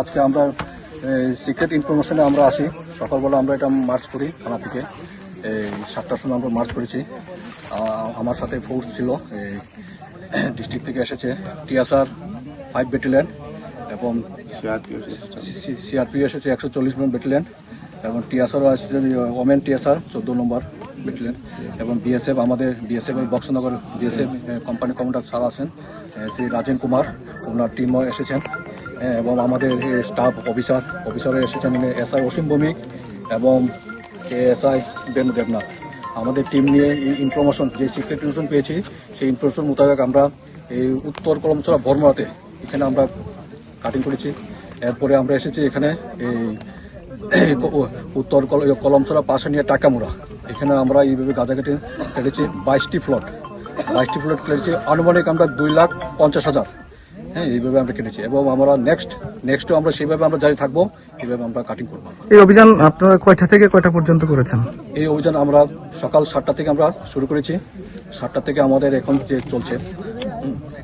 আজকে আমরা সিক্রেট ইনফরমেশনে আমরা আসি সকালবেলা আমরা এটা মার্চ করি থানা থেকে। এই সাতটার সময় আমরা মার্চ করেছি। আমার সাথে ফোর্স ছিল, এই ডিস্ট্রিক্ট থেকে এসেছে। টিয়াসার ফাইভ ব্যাটেলিয়ান এবং সিআরপি এসেছে, একশো চল্লিশ নম্বর ব্যাটালিয়ন এবং টিএসআরও এসেছে ওমেন টিএসআর, চোদ্দ নম্বর ব্যাটালিয়ন এবং বিএসএফ, আমাদের BSF Boxanagar BSF company commander sir আছেন শ্রী রাজেন কুমার, ওনার টিমও এসেছেন এবং আমাদের স্টাফ অফিসার অফিসারও এসেছেন এসআই অসীম ভৌমিক এবং এসআই বেনু দেবনাথ। আমাদের টিম নিয়ে এই ইনফরমেশন যে সিক্রেট ইনফরমেশন পেয়েছি, সেই ইনফরমেশন মোতাবেক আমরা এই উত্তর কলমছড়া বর্মাতে এখানে আমরা কাটিং করেছি। এরপরে আমরা এসেছি এখানে এই উত্তর কল- পাশে নিয়ে টাকামুড়া। এখানে আমরা এইভাবে গাঁজা কেটে কেটেছি বাইশটি ফ্লট। বাইশটি ফ্লট কেটেছি আনুমানিক আমরা দুই লাখ পঞ্চাশ হাজার। হ্যাঁ এইভাবে আমরা কেটেছি। এবং আমরা নেক্সট নেক্সটও আমরা সেইভাবে আমরা জারি থাকব এইভাবে আমরা কাটিং করব। এই অভিযান আপনারা কয়টা থেকে কয়টা পর্যন্ত করেছেন? এই অভিযান আমরা সকাল সাতটা থেকে আমরা শুরু করেছি। সাতটা থেকে আমাদের এখন যে চলছে